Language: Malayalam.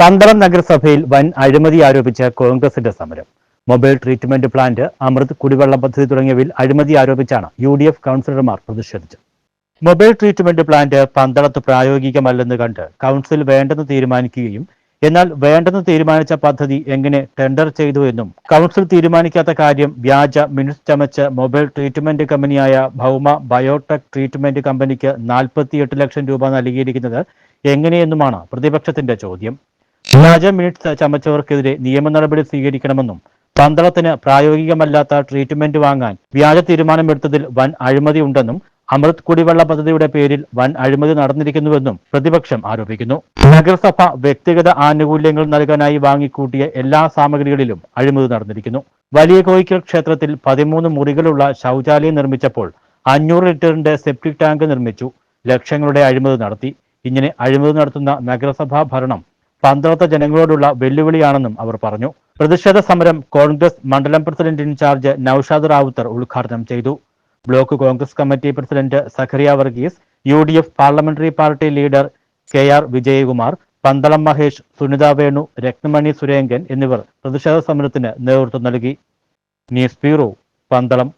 പന്തളം നഗരസഭയിൽ വൻ അഴിമതി ആരോപിച്ച കോൺഗ്രസിന്റെ സമരം. മൊബൈൽ ട്രീറ്റ്മെന്റ് പ്ലാന്റ് അമൃത് കുടിവെള്ള പദ്ധതി തുടങ്ങിയവയിൽ അഴിമതി ആരോപിച്ചാണ് യു ഡി എഫ് കൗൺസിലർമാർ പ്രതിഷേധിച്ചത്. മൊബൈൽ ട്രീറ്റ്മെന്റ് പ്ലാന്റ് പന്തളത്ത് പ്രായോഗികമല്ലെന്ന് കണ്ട് കൗൺസിൽ വേണ്ടെന്ന് തീരുമാനിക്കുകയും എന്നാൽ വേണ്ടെന്ന് തീരുമാനിച്ച പദ്ധതി എങ്ങനെ ടെൻഡർ ചെയ്തു എന്നും കൗൺസിൽ തീരുമാനിക്കാത്ത കാര്യം വ്യാജ മിനിറ്റ് ചമച്ച് മൊബൈൽ ട്രീറ്റ്മെന്റ് കമ്പനിയായ ഭൗമ ബയോടെക് ട്രീറ്റ്മെന്റ് കമ്പനിക്ക് നാൽപ്പത്തിയെട്ട് ലക്ഷം രൂപ നൽകിയിരിക്കുന്നത് എങ്ങനെയെന്നുമാണ് പ്രതിപക്ഷത്തിന്റെ ചോദ്യം. വ്യാജ മിനിറ്റ്സ് ചമച്ചവർക്കെതിരെ നിയമ നടപടി സ്വീകരിക്കണമെന്നും പന്തളത്തിന് പ്രായോഗികമല്ലാത്ത ട്രീറ്റ്മെന്റ് വാങ്ങാൻ വ്യാജ തീരുമാനമെടുത്തതിൽ വൻ അഴിമതി ഉണ്ടെന്നും അമൃത് കുടിവെള്ള പദ്ധതിയുടെ പേരിൽ വൻ അഴിമതി നടന്നിരിക്കുന്നുവെന്നും പ്രതിപക്ഷം ആരോപിക്കുന്നു. നഗരസഭ വ്യക്തിഗത ആനുകൂല്യങ്ങൾ നൽകാനായി വാങ്ങിക്കൂട്ടിയ എല്ലാ സാമഗ്രികളിലും അഴിമതി നടന്നിരിക്കുന്നു. വലിയ കോയിക്കൽ ക്ഷേത്രത്തിൽ പതിമൂന്ന് മുറികളുള്ള ശൗചാലയം നിർമ്മിച്ചപ്പോൾ അഞ്ഞൂറ് ലിറ്ററിന്റെ സെപ്റ്റിക് ടാങ്ക് നിർമ്മിച്ചു. ലക്ഷങ്ങളുടെ അഴിമതി നടത്തി. ഇങ്ങനെ അഴിമതി നടത്തുന്ന നഗരസഭാ ഭരണം പന്തളത്തെ ജനങ്ങളോടുള്ള വെല്ലുവിളിയാണെന്നും അവർ പറഞ്ഞു. പ്രതിഷേധ സമരം കോൺഗ്രസ് മണ്ഡലം പ്രസിഡന്റ് ഇൻചാർജ് നൌഷാദ് റാവുത്തർ ഉദ്ഘാടനം ചെയ്തു. Block Congress committee president Zachariah Varghese U D F parliamentary party leader K R Vijayakumar Pandalam Mahesh Sunitha Venu Rakthamani Surengan എന്നിവർ പ്രതിഷേധ സമരത്തിന് നേതൃത്വം നൽകി. News bureau Pandalam.